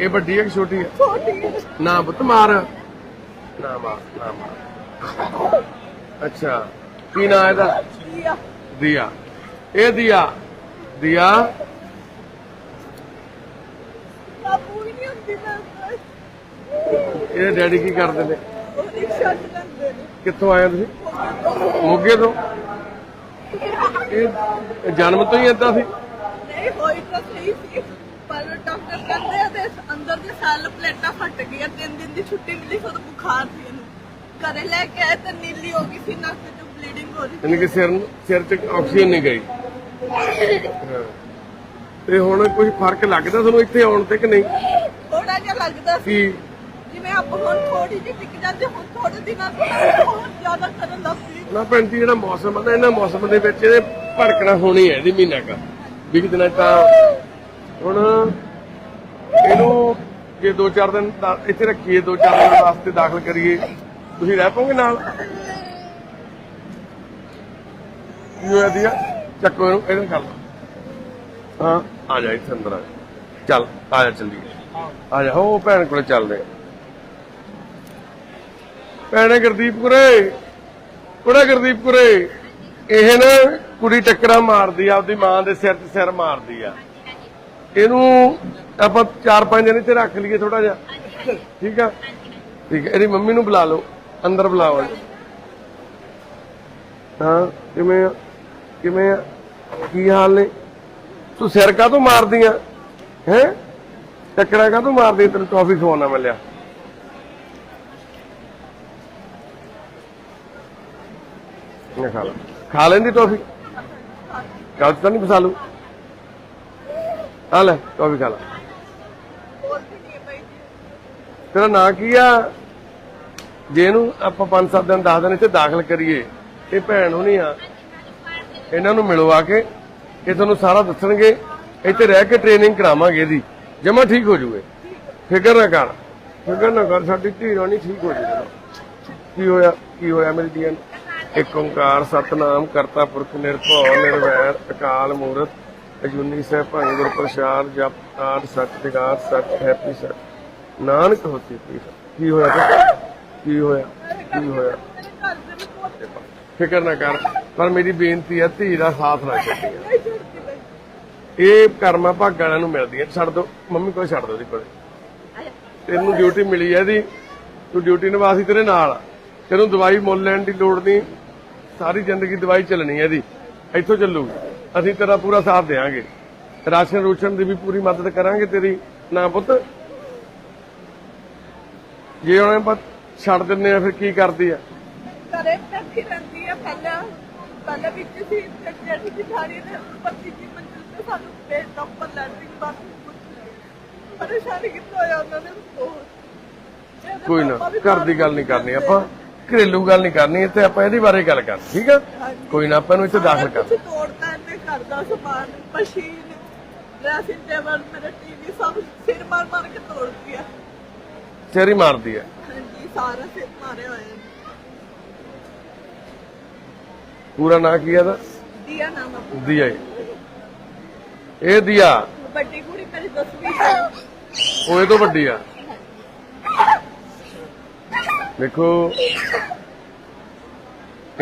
ਇਹ ਵੱਡੀ ਹੈ ਕਿ ਛੋਟੀ ਹੈ? ਛੋਟੀ ਆ ਨਾ ਪੁੱਤ ਮਾਰ। ਨਾ ਮਾਰ ਨਾ ਮਾਰ। ਅੱਛਾ ਕੀ ਨਾਂ ਇਹਦਾ? ਦਿਆ। ਇਹ ਦਿਆ। ਦਿਆ? ਹੀ ਇਹਦੇ ਡੈਡੀ ਕੀ ਕਰਦੇ ਨੇ? ਉਹ ਰਿਕਸ਼ਾ ਚਲਾਉਂਦੇ ਨੇ। ਕਿੱਥੋਂ ਆਏ ਹੋ ਤੁਸੀਂ? ਮੋਗੇ ਤੋਂ। ਇਹ ਜਨਮ ਤੋਂ ਹੀ ਏਦਾਂ ਸੀ? ਨਹੀਂ ਹੋਈ ਤਾਂ ਸਹੀ ਸੀ। ਪਰ ਡਾਕਟਰ ਕਹਿੰਦੇ ਆ ਦੇ ਅੰਦਰ ਦੇ ਸੈੱਲ ਪਲੇਟਾਂ ਫਟ ਗਈਆਂ ਤਿੰਨ ਦਿਨ ਦੀ ਛੁੱਟੀ ਮਿਲੀ ਫਿਰ ਬੁਖਾਰ ਸੀ ਇਹਨੂੰ। ਘਰੇ ਲੈ ਕੇ ਆਏ ਤਾਂ ਨੀਲੀ ਹੋ ਗਈ ਸੀ ਨੱਕ ਤੋਂ ਬਲੀਡਿੰਗ ਹੋ ਰਹੀ ਯਾਨੀ ਕਿ ਸਿਰ ਨੂੰ ਸਿਰ 'ਚ ਆਕਸੀਜਨ ਨਹੀਂ ਗਈ। ਹਾਂ। ਤੇ ਹੁਣ ਕੋਈ ਫ਼ਰਕ ਲੱਗਦਾ ਤੁਹਾਨੂੰ ਇੱਥੇ ਆਉਣ ਤੇ ਕਿ ਨਹੀਂ? ਥੋੜਾ ਜਿਹਾ ਲੱਗਦਾ ਸੀ। ਕੀ? ਜਿਵੇਂ ਆਪਾਂ ਹੁਣ ਥੋੜੀ ਜਿਹੀ ਟਿਕ ਜਾਂਦੇ ਹੁਣ ਥੋੜੇ ਦਿਨਾਂ ਤੋਂ ਹੋਰ ਜ਼ਿਆਦਾ ਕਰਨ ਲੱਗ ਪਈ। ਨਾ ਭੈਣ ਜੀ ਜਿਹੜਾ ਮੌਸਮ ਆ ਨਾ ਇਹਨਾਂ ਮੌਸਮ ਦੇ ਵਿੱਚ ਇਹਦੇ ਭੜਕਣਾ ਹੋਣੀ ਹੈ ਇਹਦੀ ਮਹੀਨਾ ਕਾ। ਵੀ ਕਿ ਦਿਨਾਂ 'ਚ ਤਾਂ ਹੁਣ ਇਹਨੂੰ ਜੇ ਦੋ ਚਾਰ ਦਿਨ ਦਾ- ਇੱਥੇ ਰੱਖੀਏ, ਦੋ ਚਾਰ ਦਿਨ ਵਾਸਤੇ ਦਾਖਲ ਕਰੀਏ, ਤੁਸੀਂ ਰਹਿ ਪਾਓਗੇ ਨਾਲ? ਕੀ ਹੋਇਆ ਦੀਆ? ਚੱਕੋ ਇਹਨੂੰ ਇਹਨੂੰ ਕਰ। ਲਓ ਹਾਂ, ਆ ਜਾ ਇੱਥੇ ਅੰਦਰ ਆ ਜਾ। ਚੱਲ, ਆ ਜਾ ਚੱਲੀਏ। ਆ ਜਾ, ਹੋ ਭੈਣ ਕੋਲੇ ਚੱਲਦੇ ਆ। ਭੈਣੇ ਗੁਰਦੀਪ ਕੁਰੇ ਕੁੜਾ ਗੁਰਦੀਪ ਕੁਰੇ ਇਹ ਨਾ ਕੁੜੀ ਟੱਕਰਾਂ ਮਾਰਦੀ ਆ, ਆਪਦੀ ਮਾਂ ਦੇ ਸਿਰ ਚ ਸਿਰ ਮਾਰਦੀ ਆ। ਇਹਨੂੰ ਆਪਾਂ ਚਾਰ ਪੰਜ ਦਿਨ ਇੱਥੇ ਰੱਖ ਲਈਏ ਥੋੜਾ ਜਿਹਾ। ਠੀਕ ਆ? ਠੀਕ ਹੈ ਇਹਦੀ ਮੰਮੀ ਨੂੰ ਬੁਲਾ ਲਓ। ਅੰਦਰ ਬੁਲਾਓ ਇਹਨੂੰ। ਹਾਂ, ਕਿਵੇਂ ਕਿਵੇਂ ਕੀ ਹਾਲ ਨੇ? ਤੂੰ ਸਿਰ ਕਾ ਤੋਂ ਮਾਰਦੀ ਆ ਹੈ? ਟੱਕਰਾਂ ਕਾ ਤੋਂ ਮਾਰਦੀ ਤੈਨੂੰ ਟੌਫੀ ਖਵਾਉਣਾ ਮੈਂ ਲਿਆ ਖਾ ਲੈ। ਖਾ ਲੈਂਦੀ ਟੌਫੀ? ਕੱਲ ਤਾਂ ਨਹੀਂ ਫਸਾ ਲੂ ਆ ਲੈ ਟੌਫੀ ਖਾ ਲੈ। ਤੇਰਾ ਨਾਂ ਕੀ ਆ? ਜੇ ਇਹਨੂੰ ਆਪਾਂ 5-7 ਦਿਨ 10 ਦਿਨ ਇੱਥੇ ਦਾਖਲ ਕਰੀਏ, ਇਹ ਭੈਣ ਹੋਣੀ ਆ। ਇਹਨਾਂ ਨੂੰ ਮਿਲੋ ਕੇ, ਇਹ ਤੁਹਾਨੂੰ ਸਾਰਾ ਦੱਸਣਗੇ। ਇੱਥੇ ਰਹਿ ਕੇ ਟ੍ਰੇਨਿੰਗ ਕਰਾਵਾਂਗੇ ਇਹਦੀ। ਜਮਾ ਠੀਕ ਹੋ ਜੂਗੇ। ਫਿਕਰ ਨਾ ਕਰ। ਫਿਕਰ ਨਾ ਕਰ, ਸਾਡੀ ਧੀ ਰਾਣੀ ਠੀਕ ਹੋ ਜੂਗੀ। ਕੀ ਹੋਇਆ? ਕੀ ਹੋਇਆ ਮੇਰੀ ਧੀਆਂ ਨੂੰ? ਇੱਕ ਓੰਕਾਰ, ਸਤਨਾਮ, ਕਰਤਾ ਪੁਰਖ, ਨਿਰਭਉ, ਨਿਰਵੈਰ, ਅਕਾਲ ਮੂਰਤ। ਅਜੂਨੀ ਸਹਿ ਭਾਈ ਗੁਰ ਪ੍ਰਸਾਦ ਜਪ ਆਦ ਸਤ ਜਗਾਤ ਸਤ ਹੈਪੀ ਸਤ ਨਾਨਕ ਹੋਤੀ ਪੀ ਕੀ ਹੋਇਆ ਪੁੱਤ? ਕੀ ਹੋਇਆ? ਕੀ ਹੋਇਆ? ਫਿਕਰ ਨਾ ਕਰ। ਪਰ ਮੇਰੀ ਬੇਨਤੀ ਹੈ, ਧੀ ਦਾ ਸਾਥ ਨਾ ਛੱਡੀ। ਨਹੀਂ ਇਹ ਕਰਮਾ ਭਾਗ ਵਾਲਿਆਂ ਨੂੰ ਮਿਲਦੀਆਂ ਛੱਡ ਦੋ। ਮੰਮੀ ਕੋਲ ਛੱਡ ਦੋ ਉਹਦੀ ਕੋਲੇ ਤੈਨੂੰ ਡਿਊਟੀ ਮਿਲੀ ਹੈ ਇਹਦੀ ਤੂੰ ਡਿਊਟੀ ਨਿਭਾ ਸੀ ਤੇਰੇ ਨਾਲ। ਆ। ਤੈਨੂੰ ਦਵਾਈ ਮੁੱਲ ਲੈਣ ਦੀ ਲੋੜ ਨਹੀਂ। ਸਾਰੀ ਜ਼ਿੰਦਗੀ ਦਵਾਈ ਚੱਲਣੀ ਹੈ ਇਹਦੀ ਇੱਥੋਂ ਚੱਲੂਗੀ। ਅਸੀਂ ਤੇਰਾ ਪੂਰਾ ਸਾਥ ਦੇਵਾਂਗੇ। ਰਾਸ਼ਨ ਰੂਸ਼ਨ ਦੀ ਵੀ ਪੂਰੀ ਮਦਦ ਕਰਾਂਗੇ ਤੇਰੀ। ਨਾ ਪੁੱਤ। ਜੇ ਉਹਨੇ ਬਸ ਛੱਡ ਦਿੰਨੇ ਆ ਫਿਰ ਕੀ ਕਰਦੀ ਆ? ਘਰੇ ਬੈਠੀ ਰਹਿੰਦੀ ਆ। ਪਹਿਲਾਂ ਪਹਿਲਾਂ ਵਿੱਚ ਸੀ ਜਿਹੜੀ ਬਿਠਾਰੀ ਨੇ ਉੱਪਰ ਤੀਜੀ ਮੰਜ਼ਿਲ ਤੇ ਸਾਨੂੰ ਦਾ ਉੱਪਰ ਲੈਂਡਿੰਗ ਬਸ ਪਰੇਸ਼ਾਨੀ ਕਿੱਥੋਂ ਹੋਇਆ ਉਹਨਾਂ ਨੇ? ਬਹੁਤ ਕੋਈ ਨਾ ਘਰ ਦੀ ਗੱਲ ਨਹੀਂ ਕਰਨੀ। ਆਪਾਂ ਘਰੇਲੂ ਗੱਲ ਨਹੀਂ ਕਰਨੀ। ਇੱਥੇ ਆਪਾਂ ਇਹਦੇ ਬਾਰੇ ਗੱਲ ਕਰਨੀ ਠੀਕ ਆ? ਕੋਈ ਨਾ ਆਪਾਂ ਨੂੰ ਇੱਥੇ ਦਾਖਲ ਕਰ ਤੋੜਦਾ ਘਰ ਦਾ ਸਮਾਨ ਮਸ਼ੀਨ ਡਰੈਸਿੰਗ ਟੇਬਲ ਮੇਰਾ ਟੀਵੀ ਸਭ ਸਿਰ ਮਾਰ ਮਾਰ ਕੇ ਤੋੜਦੀ ਆ। ਚੇਰੀ ਮਾਰਦੀ ਹੈ। ਹਾਂਜੀ ਸਾਰਾ ਸਿਰ ਮਾਰੇ ਹੋਏ ਨੇ। ਪੂਰਾ ਨਾਂ ਕੀ ਹੈ ਇਹਦਾ? ਦੀਆ ਨਾਮ ਆ ਦੀਆ। ਇਹ ਦੀਆ? ਵੱਡੀ ਕੁੜੀ ਮੇਰੀ 10ਵੀਂ ਹੈ ਉਹ ਇਹ ਤੋਂ ਵੱਡੀ ਆ। ਦੇਖੋ।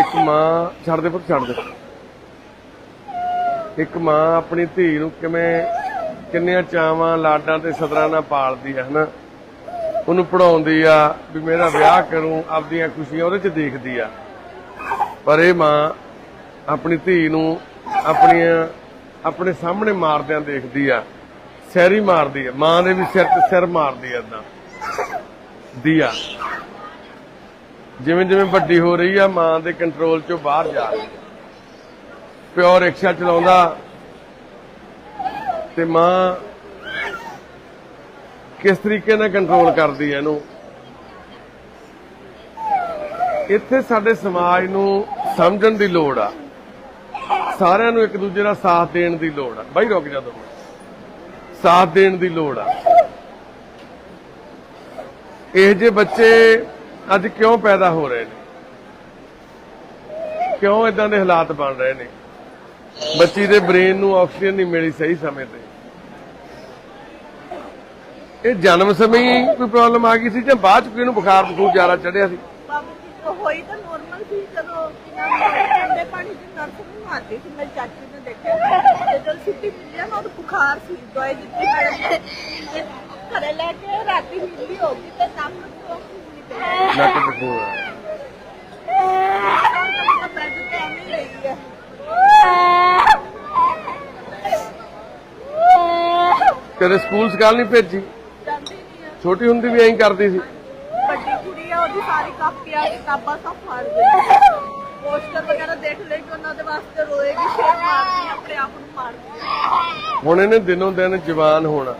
ਇੱਕ ਮਾਂ ਛੱਡ ਦੇ ਪੁੱਤ ਛੱਡ ਦੇ। ਇੱਕ ਮਾਂ ਆਪਣੀ ਧੀ ਨੂੰ ਕਿਵੇਂ, ਕਿੰਨੀਆਂ ਚਾਵਾਂ, ਲਾਡਾਂ ਤੇ ਸਦਰਾਂ ਨਾਲ ਪਾਲਦੀ ਹੈ ਹਨਾ? ਉਹਨੂੰ ਪੜਾਉਂਦੀ ਆ ਵੀ ਮੇਰਾ ਵਿਆਹ ਕਰੂੰ, ਆਪਦੀਆਂ ਖੁਸ਼ੀਆਂ ਉਹਦੇ ਚ ਦੇਖਦੀ ਆ। ਪਰ ਇਹ ਮਾਂ ਆਪਣੀ ਧੀ ਨੂੰ ਆਪਣੀਆਂ, ਆਪਣੇ ਸਾਹਮਣੇ ਮਾਰਦਿਆਂ ਦੇਖਦੀ ਆ, ਸੈਰੀ ਮਾਰਦੀ ਆ। ਮਾਂ ਦੇ ਵੀ ਸਿਰ ਤੇ ਸਿਰ ਮਾਰਦੀ ਆ ਏਦਾਂ। ਦੀਆ ਜਿਵੇਂ ਜਿਵੇਂ ਵੱਡੀ ਹੋ ਰਹੀ ਆ, ਮਾਂ ਦੇ ਕੰਟਰੋਲ ਚੋਂ ਬਾਹਰ ਜਾ ਰਹੀ ਪਿਓ ਰਿਕਸ਼ਾ ਚਲਾਉਂਦਾ ਤੇ ਮਾਂ ਕਿਸ ਤਰੀਕੇ ਨਾਲ ਕੰਟਰੋਲ ਕਰਦੀ ਹੈ ਇਹਨੂੰ? ਇੱਥੇ ਸਾਡੇ ਸਮਾਜ ਨੂੰ ਸਮਝਣ ਦੀ ਲੋੜ ਆ। ਸਾਰਿਆਂ ਨੂੰ ਇੱਕ ਦੂਜੇ ਦਾ ਸਾਥ ਦੇਣ ਦੀ ਲੋੜ ਆ। ਬਾਈ ਰੁਕ ਜਾ ਦੋ ਮਿੰਟ। ਸਾਥ ਦੇਣ ਦੀ ਲੋੜ ਆ। ਇਹ ਜੇ ਬੱਚੇ ਅੱਜ ਕਿਉਂ ਪੈਦਾ ਹੋ ਰਹੇ ਨੇ? ਕਿਉਂ ਇਦਾਂ ਦੇ ਹਾਲਾਤ ਬਣ ਰਹੇ ਨੇ? ਬੱਚੀ ਦੇ ਬ੍ਰੇਨ ਨੂੰ ਆਕਸੀਜਨ ਨਹੀਂ ਮਿਲੀ ਸਹੀ ਸਮੇਂ ਤੇ। ਇਹ ਜਨਮ ਸਮੇਂ ਹੀ ਕੋਈ ਪ੍ਰੋਬਲਮ ਆ ਗਈ ਸੀ ਜਾਂ ਬਾਅਦ ਚ ਕੋਈ ਇਹਨੂੰ ਬੁਖਾਰ ਬਖੂਰ ਜ਼ਿਆਦਾ ਚੜਿਆ ਸੀ? ਬਾਬੂ ਜੀ ਤੋਂ ਹੋਈ ਤਾਂ ਨੋਰਮਲ ਸੀ ਜਦੋਂ ਕਿ ਨਾਮ ਠੰਡੇ ਪਾਣੀ ਦੀ ਨਰਸ ਨੂੰ ਆਉਂਦੀ ਸੀ ਮੇਰੀ ਚਾਚੀ ਨੇ ਦੇਖਿਆ ਜਦੋਂ ਛੁੱਟੀ ਮਿਲੀ ਆ ਨਾ ਉਹਨੂੰ ਬੁਖਾਰ ਸੀ ਦਵਾਈ ਦਿੱਤੀ ਮੈਡਮ ਨੇ ਘਰੇ ਲੈ ਕੇ ਰਾਤੀ ਮਿਲੀ ਹੋ ਗਈ ਤੇ ਨੱਕ ਤੋਂ ਖੂਨ ਨਿਕਲਿਆ ਨੱਕ ਤਾਂ ਬੈੱਡ ਤੇ ਐਵੇਂ ਹੈ ਕਦੇ ਸਕੂਲ ਸਕਾਲ ਨਹੀਂ ਭੇਜੀ? ਜਾਂਦੀ ਨਹੀਂ ਆ ਛੋਟੀ ਹੁੰਦੀ ਵੀ ਐਂ ਕਰਦੀ ਸੀ। ਵੱਡੀ ਕੁੜੀ ਆ ਉਹਦੀ ਸਾਰੀ ਕਾਪੀਆਂ ਕਿਤਾਬਾਂ ਸਭ ਫਾੜ ਗਈ। ਪੋਸਟਰ ਵਗੈਰਾ ਦੇਖ ਲੇਗੀ ਉਹਨਾਂ ਦੇ ਵਾਸਤੇ ਰੋਏਗੀ ਸ਼ੇਰ ਮਾਰਦੀ ਆਪਣੇ ਆਪ ਨੂੰ ਮਾਰਦੀ ਹੁਣ ਇਹਨੇ ਦਿਨੋਂ ਦਿਨ ਜਵਾਨ ਹੋਣਾ।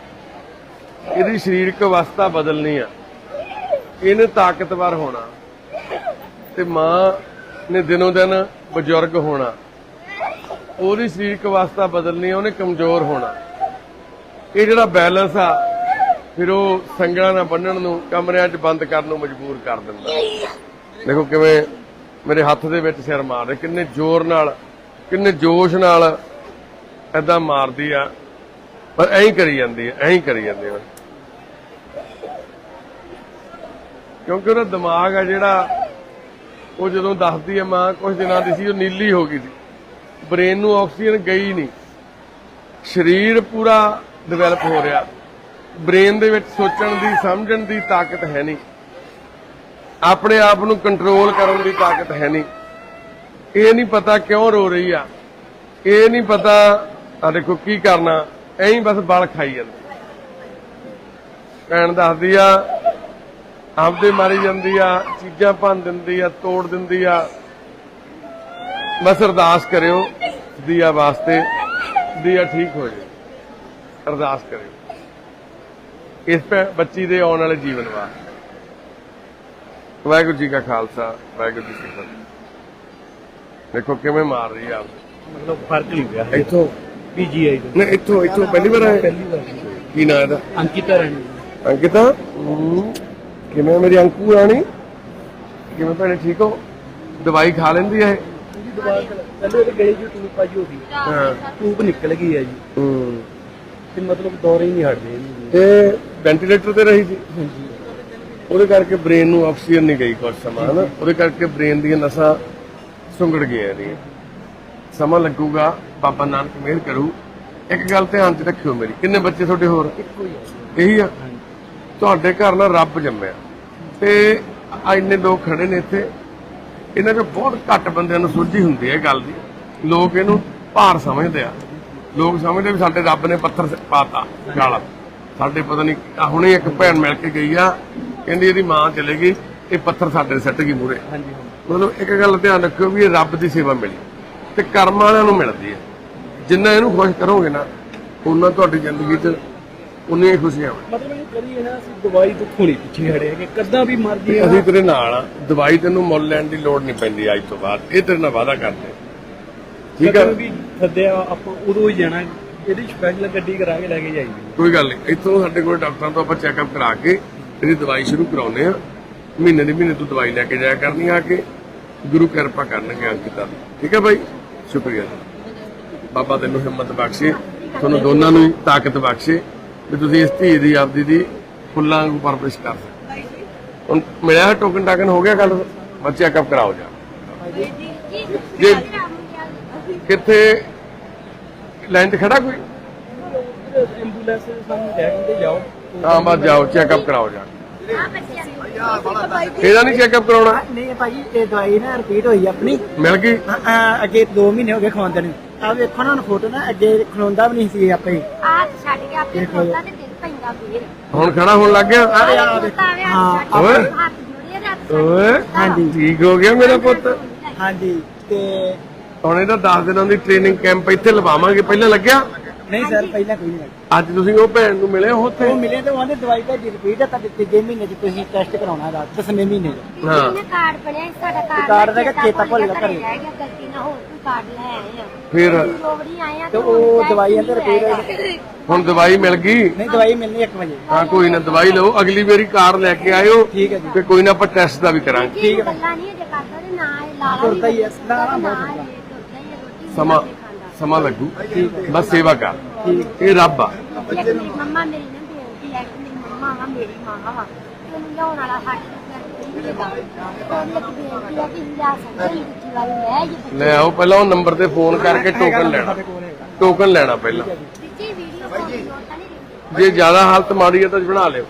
ਇਹਦੀ ਸਰੀਰਕ ਅਵਸਥਾ ਬਦਲਣੀ ਆ। ਇਹਨੇ ਤਾਕਤਵਰ ਹੋਣਾ। ਤੇ ਮਾਂ ਨੇ ਦਿਨੋਂ ਦਿਨ ਬਜ਼ੁਰਗ ਹੋਣਾ। ਉਹਦੀ ਸਰੀਰਕ ਅਵਸਥਾ ਬਦਲਣੀ ਆ ਉਹਨੇ ਕਮਜ਼ੋਰ ਹੋਣਾ। ਇਹ ਜਿਹੜਾ ਬੈਲੈਂਸ ਆ, ਫਿਰ ਉਹ ਸੰਗਲਾਂ ਨਾਲ ਬੰਨਣ ਨੂੰ, ਕਮਰਿਆਂ 'ਚ ਬੰਦ ਕਰਨ ਨੂੰ ਮਜਬੂਰ ਕਰ ਦਿੰਦਾ। ਦੇਖੋ ਕਿਵੇਂ ਮੇਰੇ ਹੱਥ ਦੇ ਵਿੱਚ ਸਿਰ ਮਾਰ ਰਿਹਾ, ਕਿੰਨੇ ਜ਼ੋਰ ਨਾਲ, ਕਿੰਨੇ ਜੋਸ਼ ਨਾਲ ਐਦਾਂ ਮਾਰਦੀ ਆ। ਪਰ ਐਂ ਹੀ ਕਰੀ ਜਾਂਦੀ ਹੈ ਐਂ ਹੀ ਕਰੀ ਜਾਂਦੀ ਹੈ ਕਿਉਂਕਿ ਉਹਦਾ ਦਿਮਾਗ ਆ ਜਿਹੜਾ, ਉਹ ਜਦੋਂ ਦੱਸਦੀ ਹੈ ਮਾਂ ਕੁਝ ਦਿਨਾਂ ਦੀ ਸੀ, ਉਹ ਨੀਲੀ ਹੋ ਗਈ ਸੀ। ਬ੍ਰੇਨ ਨੂੰ ਆਕਸੀਜਨ ਗਈ ਨਹੀਂ। ਸਰੀਰ ਪੂਰਾ ਡਿਵੈਲਪ ਹੋ ਰਿਹਾ। ਬ੍ਰੇਨ ਦੇ ਵਿੱਚ ਸੋਚਣ ਦੀ, ਸਮਝਣ ਦੀ ਤਾਕਤ ਹੈ ਨਹੀਂ। ਆਪਣੇ ਆਪ ਨੂੰ ਕੰਟਰੋਲ ਕਰਨ ਦੀ ਤਾਕਤ ਹੈ ਨਹੀਂ। ਇਹ ਨਹੀਂ ਪਤਾ ਕਿਉਂ ਰੋ ਰਹੀ ਆ। ਇਹ ਨਹੀਂ ਪਤਾ ਆ ਦੇਖੋ ਕੀ ਕਰਨਾ। ਐਂ ਬਸ ਬਲ ਖਾਈ ਜਾਂਦੀ। ਭੈਣ ਦੱਸਦੀ ਆ, ਆਪਦੇ ਮਾਰੀ ਜਾਂਦੀ ਆ, ਚੀਜ਼ਾਂ ਭੰਨ ਦਿੰਦੀ ਆ, ਤੋੜ ਦਿੰਦੀ ਆ। ਬਸ ਅਰਦਾਸ ਕਰਿਓ ਦੀਆ ਵਾਸਤੇ ਦੀਆ ਠੀਕ ਹੋ ਜਾਏ ਅਰਦਾਸ ਕਰਿਓ। ਇਸ ਪੈ ਬੱਚੀ ਦੇ ਆਉਣ ਵਾਲੇ ਜੀਵਨ ਵਾਸਤੇ। ਵਾਹਿਗੁਰੂ ਜੀ ਕਾ ਖਾਲਸਾ ਵਾਹਿਗੁਰੂ ਜੀ ਕੀ ਫਤਿਹ। ਦੇਖੋ ਕਿਵੇਂ ਮਾਰ ਰਹੀ ਆ ਮਤਲਬ ਫ਼ਰਕ ਨਹੀਂ ਪਿਆ। ਇੱਥੋਂ ਪੀਜੀਆਈ ਨਹੀਂ ਇੱਥੋਂ ਇੱਥੋਂ ਪਹਿਲੀ ਵਾਰ ਆਏ? ਪਹਿਲੀ ਵਾਰ। ਕੀ ਨਾਂ ਇਹਦਾ? ਅੰਕਿਤਾ ਰਾਣੀ। ਅੰਕਿਤਾ? ਕਿਵੇਂ ਮੇਰੀ ਅੰਕੂ ਰਾਣੀ? ਕਿਵੇਂ ਭੈਣੇ ਠੀਕ ਹੋ? ਦਵਾਈ ਖਾ ਲੈਂਦੀ ਹੈ ਜੀ ਦੁਬਾਰਾ ਪਹਿਲੇ ਉਹਦੇ ਗਲੇ ਜੀ ਟੂਬ ਪਾਈ ਹੋਦੀ ਹਾਂ। ਟੂਬ ਨਿਕਲ ਗਈ ਹੈ ਜੀ। ਹਮ, ਤੇ ਮਤਲਬ ਦੌਰੇ ਹੀ ਨਹੀਂ ਹਟਦੇ ਇਹਨੂੰ। ਤੇ ਵੈਂਟੀਲੇਟਰ ਤੇ ਰਹੀ ਸੀ? ਹਾਂਜੀ। ਉਹਦੇ ਕਰਕੇ ਬ੍ਰੇਨ ਨੂੰ ਆਕਸੀਜਨ ਨਹੀਂ ਗਈ ਕੁਝ ਸਮਾਂ ਹਨਾ? ਉਹਦੇ ਕਰਕੇ ਬ੍ਰੇਨ ਦੀਆਂ ਨਸਾਂ ਸੁੰਗੜ ਗਈਆਂ ਇਹਦੀਆਂ ਸਮਾਂ ਲੱਗੂਗਾ ਬਾਬਾ ਨਾਨਕ ਮਿਹਰ ਕਰੂ। ਇੱਕ ਗੱਲ ਧਿਆਨ 'ਚ ਰੱਖਿਓ ਮੇਰੀ ਕਿੰਨੇ ਬੱਚੇ ਤੁਹਾਡੇ ਹੋਰ? ਇੱਕੋ ਹੀ ਹੈ ਇਹੀ ਆ? ਤੁਹਾਡੇ ਘਰ ਨਾਲ ਰੱਬ ਜੰਮਿਆ। ਤੇ ਆ ਇੰਨੇ ਲੋਕ ਖੜੇ ਨੇ ਇੱਥੇ। ਇਹਨਾਂ 'ਚੋਂ ਬਹੁਤ ਘੱਟ ਬੰਦਿਆਂ ਨੂੰ ਸੋਝੀ ਹੁੰਦੀ ਹੈ ਗੱਲ ਦੀ। ਲੋਕ ਇਹਨੂੰ ਭਾਰ ਸਮਝਦੇ ਆ। ਲੋਕ ਸਮਝਦੇ ਵੀ ਸਾਡੇ ਰੱਬ ਨੇ ਪੱਥਰ ਪਾਤਾ ਗਾਲਾ ਸਾਡੇ ਪਤਾ ਨਹੀਂ ਹੁਣੇ ਇੱਕ ਭੈਣ ਮਿਲ ਕੇ ਗਈ ਆ ਕਹਿੰਦੀ ਇਹਦੀ ਮਾਂ ਚਲੇ ਗਈ ਇਹ ਪੱਥਰ ਸਾਡੇ ਸੱਟ ਗਈ ਮੂਰੇ ਹਾਂਜੀ। ਮਤਲਬ ਇੱਕ ਗੱਲ ਧਿਆਨ ਰੱਖਿਓ ਵੀ ਇਹ ਰੱਬ ਦੀ ਸੇਵਾ ਮਿਲੀ ਤੇ ਕਰਮ ਵਾਲਿਆਂ ਨੂੰ ਮਿਲਦੀ ਹੈ। ਜਿੰਨਾ ਇਹਨੂੰ ਖੁਸ਼ ਕਰੋਗੇ ਨਾ ਉਹਨਾਂ ਤੁਹਾਡੀ ਜ਼ਿੰਦਗੀ 'ਚ ਉਨੀਆਂ ਹੀ ਖੁਸ਼ੀਆਂ ਹੋਣ ਮਤਲਬ ਇਹ ਕਰੀਏ ਨਾ ਅਸੀਂ ਦਵਾਈ ਤੋਂ ਖੋਣੀ ਪਿੱਛੇ ਹੜੇ ਕਿ ਕਦਾਂ ਵੀ ਮਰ ਜੇ ਅਸੀਂ ਤੇਰੇ ਨਾਲ ਆ ਦਵਾਈ ਤੈਨੂੰ ਮੁੱਲ ਲੈਣ ਦੀ ਲੋੜ ਨਹੀਂ ਪੈਂਦੀ ਅੱਜ ਤੋਂ ਬਾਅਦ ਇਹ ਤੇਰੇ ਨਾਲ ਵਾਅਦਾ ਕਰਦੇ। ਠੀਕ ਕਦੋਂ ਵੀ ਸੱਦਿਆ ਆਪਾਂ ਉਦੋਂ ਹੀ ਜਾਣਾ ਇਹਦੀ ਸਪੈਸ਼ਲ ਗੱਡੀ ਕਰਾ ਕੇ ਲੈ ਕੇ ਜਾਈਦੀ ਕੋਈ ਗੱਲ ਨਹੀਂ ਇੱਥੋਂ ਸਾਡੇ ਕੋਲ ਡਾਕਟਰਾਂ ਤੋਂ ਆਪਾਂ ਚੈੱਕਅਪ ਕਰਾ ਕੇ ਇਹਦੀ ਦਵਾਈ ਸ਼ੁਰੂ ਕਰਾਉਨੇ ਆ। ਮਹੀਨੇ ਦੇ ਮਹੀਨੇ ਤੂੰ ਦਵਾਈ ਲੈ ਕੇ ਜਾਇਆ ਕਰਨੀ ਆ ਕੇ ਗੁਰੂ ਕਿਰਪਾ ਕਰਨਗੇ ਅੰਕਿਤਾ ਠੀਕ ਹੈ ਬਾਈ? ਸ਼ੁਕਰੀਆ। ਬਾਬਾ ਤੈਨੂੰ ਹਿੰਮਤ ਬਖਸ਼ੇ ਤੁਹਾਨੂੰ ਦੋਨਾਂ ਨੂੰ ਹੀ ਤਾਕਤ ਬਖਸ਼ੇ। ਵੀ ਤੁਸੀਂ ਇਸ ਧੀ ਦੀ ਆਪਦੀ ਦੀ ਫੁੱਲਾਂ ਵਾਂਗੂ ਪਰਵਰਿਸ਼ ਕਰ ਸਕੋ ਹੁਣ ਮਿਲਿਆ ਟੋਕਨ ਟਾਕਨ ਹੋ ਗਿਆ ਕੱਲ ਬੱਚੇ ਚੈੱਕਅਪ ਕਰਾਓ ਜਾ। ਜੀ ਕਿੱਥੇ? ਲਾਈਨ 'ਚ ਖੜਾ ਕੋਈ? ਐਂਬੂਲੈਂਸ ਸਾਨੂੰ ਕਹਿ ਕਹਿੰਦੇ ਜਾਓ। ਹਾਂ ਬਸ ਜਾਓ ਚੈੱਕਅਪ ਕਰਾਓ ਜਾ। ਇਹਦਾ ਨਹੀਂ ਚੈੱਕਅਪ ਕਰਾਉਣਾ? ਨਹੀਂ ਭਾਜੀ ਇਹ ਦਵਾਈ ਨਾ ਰਿਪੀਟ ਹੋਈ ਆਪਣੀ। ਮਿਲ ਗਈ? ਅ- ਅੱਗੇ 2 ਮਹੀਨੇ ਹੋ ਗਏ ਖਵਾਉਂਦੇ ਨੂੰ। ਆ ਵੇਖੋ ਨਾ ਹੁਣ ਫੋਟੋ ਨਾ ਅੱਗੇ ਖਲੋਂਦਾ ਵੀ ਨਹੀਂ ਸੀ ਆਪੇ ਆਹ ਛੱਡ ਕੇ ਆਪੇ ਖੋਲਦਾ ਤੇ ਦਿਲ ਪੈਂਦਾ ਫੇਰ। ਹੁਣ ਖੜਾ ਹੋਣ ਲੱਗ ਗਿਆ? ਆ ਆ ਹਾਂ ਵੇਖੋ ਹਾਂ ਓਏ। ਹੱਥ ਜੋੜੇ ਰੱਖ ਓਏ। ਹਾਂਜੀ। ਠੀਕ ਹੋ ਗਿਆ ਮੇਰਾ ਪੁੱਤ। ਹਾਂਜੀ ਤੇ ਹੁਣ ਇਹਦਾ 10 ਦਿਨਾਂ ਦੀ ਟ੍ਰੇਨਿੰਗ ਕੈਂਪ ਇੱਥੇ ਲਵਾਵਾਂਗੇ। ਪਹਿਲਾਂ ਲੱਗਿਆ? ਨਹੀਂ ਸਰ ਪਹਿਲਾਂ ਕੋਈ ਨਹੀਂ। ਅੱਜ ਤੁਸੀਂ ਉਹ ਭੈਣ ਨੂੰ ਮਿਲੇ ਹੋ ਉੱਥੇ? ਉਹ ਮਿਲੇ ਤੇ ਉਹਨੇ ਦਵਾਈ ਦਾ ਰਿਪੀਟ ਹੈ ਤਾਂ ਤੀਜੇ ਮਹੀਨੇ ਚ ਤੁਸੀਂ ਟੈਸਟ ਕਰਾਉਣਾ ਦਾ ਦਸਵੇਂ ਮਹੀਨੇ ਚ। ਹਾਂ। ਇਹਨੇ ਕਾਰਡ ਬਣਿਆ ਸੀ, ਸਾਡਾ ਕਾਰਡ ਕਾਰਡ ਦਾ ਚੇਤਾ ਭੁੱਲ ਗਿਆ ਘਰੇ। ਰਹਿ ਗਿਆ ਗਲਤੀ ਨਾਲ ਹੋਰ ਕੋਈ ਕਾਰਡ ਲੈ ਆਏ ਆ। ਫਿਰ? ਲੋਬੜੀ ਆਏ ਆ ਤੇ ਉਹ ਦਵਾਈ ਅੰਦਰ ਰਹਿ ਰਿਪੀਟ। ਹੁਣ ਦਵਾਈ ਮਿਲ ਗਈ? ਨਹੀਂ ਦਵਾਈ ਮਿਲਣੀ 1 ਵਜੇ। ਹਾਂ ਕੋਈ ਨਾ ਦਵਾਈ ਲਓ ਅਗਲੀ ਵਾਰੀ ਕਾਰ ਲੈ ਕੇ ਆਇਓ ਠੀਕ ਹੈ ਜੀ। ਤੇ ਕੋਈ ਨਾ ਆਪਾਂ ਟੈਸਟ ਦਾ ਵੀ ਕਰਾਂਗੇ। ਠੀਕ ਗੱਲਾਂ ਨਹੀਂ ਜੇ ਕਰਦਾ ਤੇ ਨਾ ਇਹ ਲਾਲਾ ਤੁਰਦਾ ਹੀ ਹੈ, ਨਾ, ਨਾ, ਨਾ ਹੀ ਹੈ, ਆ ਨਾ ਹੈ ਨਾਲ ਕੋਈ ਨਹੀਂ ਹੈਗਾ ਉਹਦੀ ਇੱਕ ਬੇਨਤੀ ਆ ਕਿ ਲੈ ਆਓ ਪਹਿਲਾਂ ਉਹ ਨੰਬਰ ਤੇ ਫੋਨ ਕਰਕੇ ਟੋਕਨ ਲੈਣਾ। ਟੋਕਨ ਲੈਣਾ ਪਹਿਲਾਂ। ਜੇ ਜ਼ਿਆਦਾ ਹਾਲਤ ਮਾੜੀ ਹੈ ਤਾਂ ਬਣਾ ਲਿਓ।